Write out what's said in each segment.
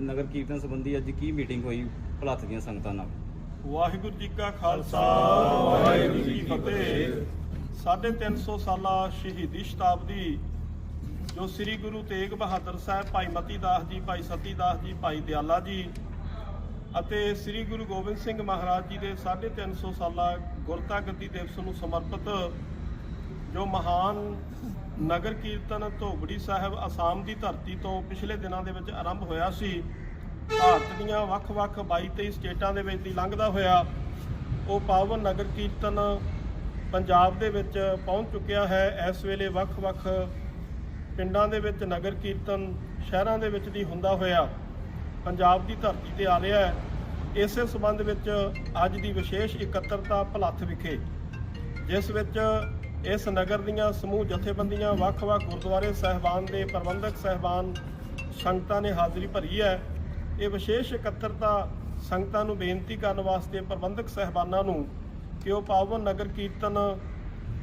ਨਗਰ ਕੀਰਤਨ ਸੰਬੰਧੀ ਅੱਜ ਕੀ ਮੀਟਿੰਗ ਹੋਈ ਭਲੱਥ ਦੀਆਂ ਸੰਗਤਾਂ ਨਾਲ? ਵਾਹਿਗੁਰੂ ਜੀ ਕਾ ਖਾਲਸਾ, ਵਾਹਿਗੁਰੂ ਜੀ ਕੀ ਫਤਿਹ। ਸਾਢੇ ਤਿੰਨ ਸੌ ਸਾਲਾ ਸ਼ਹੀਦੀ ਸ਼ਤਾਬਦੀ, ਜੋ ਸ੍ਰੀ ਗੁਰੂ ਤੇਗ ਬਹਾਦਰ ਸਾਹਿਬ ਭਾਈ ਮਤੀ ਦਾਸ ਜੀ, ਭਾਈ ਸਤੀ ਦਾਸ ਜੀ, ਭਾਈ ਦਿਆਲਾ ਜੀ ਅਤੇ ਸ੍ਰੀ ਗੁਰੂ ਗੋਬਿੰਦ ਸਿੰਘ ਮਹਾਰਾਜ ਜੀ ਦੇ 350 ਸਾਲਾ ਗੁਰਤਾ ਗੱਦੀ ਦਿਵਸ ਨੂੰ ਸਮਰਪਿਤ ਜੋ ਮਹਾਨ ਨਗਰ ਕੀਰਤਨ ਧੋਬੜੀ ਸਾਹਿਬ ਅਸਾਮ ਦੀ ਧਰਤੀ ਤੋਂ ਪਿਛਲੇ ਦਿਨਾਂ ਦੇ ਵਿੱਚ ਆਰੰਭ ਹੋਇਆ ਸੀ, ਭਾਰਤ ਦੀਆਂ ਵੱਖ-ਵੱਖ 22-23 ਸਟੇਟਾਂ ਦੇ ਵਿੱਚ ਦੀ ਲੰਘਦਾ ਹੋਇਆ, ਉਹ ਪਾਵਨ ਨਗਰ ਕੀਰਤਨ ਪੰਜਾਬ ਦੇ ਵਿੱਚ ਪਹੁੰਚ ਚੁੱਕਿਆ ਹੈ। ਇਸ ਵੇਲੇ ਵੱਖ-ਵੱਖ ਪਿੰਡਾਂ ਦੇ ਵਿੱਚ ਨਗਰ ਕੀਰਤਨ ਸ਼ਹਿਰਾਂ ਦੇ ਵਿੱਚ ਦੀ ਹੁੰਦਾ ਹੋਇਆ, ਪੰਜਾਬ ਦੀ ਧਰਤੀ ਤੇ ਆ ਰਿਹਾ ਹੈ। ਇਸੇ ਸਬੰਧ ਵਿੱਚ ਅੱਜ ਦੀ ਵਿਸ਼ੇਸ਼ ਇਕੱਤਰਤਾ ਭਲੱਥ ਵਿਖੇ, ਜਿਸ ਵਿੱਚ ਇਸ ਨਗਰ ਦੀਆਂ ਸਮੂਹ ਜਥੇਬੰਦੀਆਂ ਵੱਖ-ਵੱਖ ਗੁਰਦੁਆਰੇ ਸਹਿਬਾਨ ਦੇ ਪ੍ਰਬੰਧਕ ਸਹਿਬਾਨ ਸੰਗਤਾਂ ਨੇ ਹਾਜ਼ਰੀ ਭਰੀ ਹੈ। ਇਹ ਵਿਸ਼ੇਸ਼ ਇਕੱਤਰਤਾ ਸੰਗਤਾਂ ਨੂੰ ਬੇਨਤੀ ਕਰਨ ਵਾਸਤੇ ਪ੍ਰਬੰਧਕ ਸਹਿਬਾਨਾਂ ਨੂੰ ਕਿ ਉਹ ਪਾਵਨ ਨਗਰ ਕੀਰਤਨ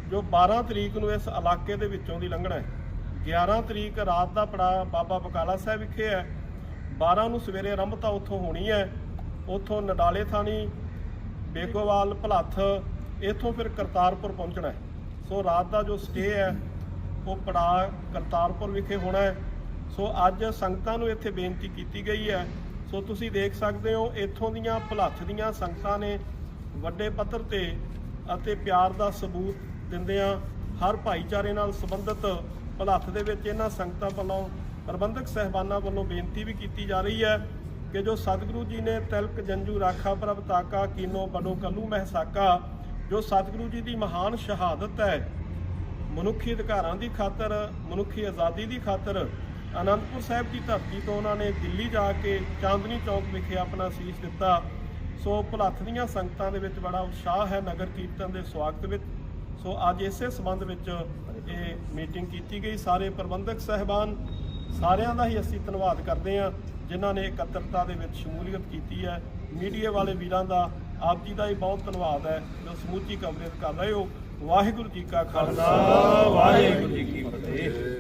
ਜੋ 12 ਤਰੀਕ ਨੂੰ ਇਸ ਇਲਾਕੇ ਦੇ ਵਿੱਚੋਂ ਦੀ ਲੰਘਣਾ ਹੈ। 11 ਤਰੀਕ ਰਾਤ ਦਾ ਪੜਾ ਬਾਬਾ ਬਕਾਲਾ ਸਾਹਿਬ ਵਿਖੇ ਹੈ। 12 ਨੂੰ ਸਵੇਰੇ ਆਰੰਭਤਾ ਉੱਥੋਂ ਹੋਣੀ ਹੈ। ਉੱਥੋਂ ਨਡਾਲੇ ਥਾਣੀ, ਬੇਗੋਵਾਲ, ਭਲੱਥ, ਇੱਥੋਂ ਫਿਰ ਕਰਤਾਰਪੁਰ ਪਹੁੰਚਣਾ ਹੈ। ਸੋ ਰਾਤ ਦਾ ਜੋ ਸਟੇ ਹੈ, ਉਹ ਪੜਾ ਕਰਤਾਰਪੁਰ ਵਿਖੇ ਹੋਣਾ ਹੈ। ਸੋ ਅੱਜ ਸੰਗਤਾਂ ਨੂੰ ਇੱਥੇ ਬੇਨਤੀ ਕੀਤੀ ਗਈ ਹੈ। ਸੋ ਤੁਸੀਂ ਦੇਖ ਸਕਦੇ ਹੋ, ਇੱਥੋਂ ਦੀਆਂ ਭਲੱਥ ਦੀਆਂ ਸੰਗਤਾਂ ਨੇ ਵੱਡੇ ਪੱਧਰ ਤੇ ਅਤੇ ਪਿਆਰ ਦਾ ਸਬੂਤ ਦਿੰਦਿਆਂ ਹਰ ਭਾਈਚਾਰੇ ਨਾਲ ਸੰਬੰਧਿਤ ਭਲੱਥ ਦੇ ਵਿੱਚ ਇਹਨਾਂ ਸੰਗਤਾਂ ਵੱਲੋਂ ਪ੍ਰਬੰਧਕ ਸਹਿਬਾਨਾਂ ਵੱਲੋਂ ਬੇਨਤੀ ਵੀ ਕੀਤੀ ਜਾ ਰਹੀ ਹੈ ਕਿ ਜੋ ਸਤਿਗੁਰੂ ਜੀ ਨੇ ਤਿਲਕ ਜੰਜੂ ਰਾਖਾ ਪ੍ਰਭ ਤਾਕਾ ਕੀਨੋ ਬਨੋ ਕੱਲੂ ਮਹਿਸਾਕਾ ਜੋ ਸਤਿਗੁਰੂ ਜੀ ਦੀ ਮਹਾਨ ਸ਼ਹਾਦਤ ਹੈ। ਮਨੁੱਖੀ ਅਧਿਕਾਰਾਂ ਦੀ ਖਾਤਰ, ਮਨੁੱਖੀ ਆਜ਼ਾਦੀ ਦੀ ਖਾਤਰ ਅਨੰਦਪੁਰ ਸਾਹਿਬ ਦੀ ਧਰਤੀ ਤੋਂ ਉਹਨਾਂ ਨੇ ਦਿੱਲੀ ਜਾ ਕੇ ਚਾਂਦਨੀ ਚੌਕ ਵਿਖੇ ਆਪਣਾ ਸੀਸ ਦਿੱਤਾ। ਸੋ ਭੁਲੱਥ ਦੀਆਂ ਸੰਗਤਾਂ ਦੇ ਵਿੱਚ ਬੜਾ ਉਤਸ਼ਾਹ ਹੈ ਨਗਰ ਕੀਰਤਨ ਦੇ ਸਵਾਗਤ ਵਿੱਚ। ਸੋ ਅੱਜ ਇਸੇ ਸੰਬੰਧ ਵਿੱਚ ਇਹ ਮੀਟਿੰਗ ਕੀਤੀ ਗਈ। ਸਾਰੇ ਪ੍ਰਬੰਧਕ ਸਹਿਬਾਨ, ਸਾਰਿਆਂ ਦਾ ਹੀ ਅਸੀਂ ਧੰਨਵਾਦ ਕਰਦੇ ਹਾਂ, ਜਿਨ੍ਹਾਂ ਨੇ ਇਕੱਤਰਤਾ ਦੇ ਵਿੱਚ ਸ਼ਮੂਲੀਅਤ ਕੀਤੀ ਹੈ। ਮੀਡੀਆ ਵਾਲੇ ਵੀਰਾਂ ਦਾ ਆਪ ਜੀ ਦਾ ਹੀ ਬਹੁਤ ਧੰਨਵਾਦ ਹੈ ਜੋ ਸਮੂਚੀ ਕਵਰੇਜ ਕਰ ਰਹੇ ਹੋ। ਵਾਹਿਗੁਰੂ ਜੀ ਕਾ ਖਾਲਸਾ। ਵਾਹਿਗੁਰੂ ਜੀ ਕੀ ਫਤਿਹ।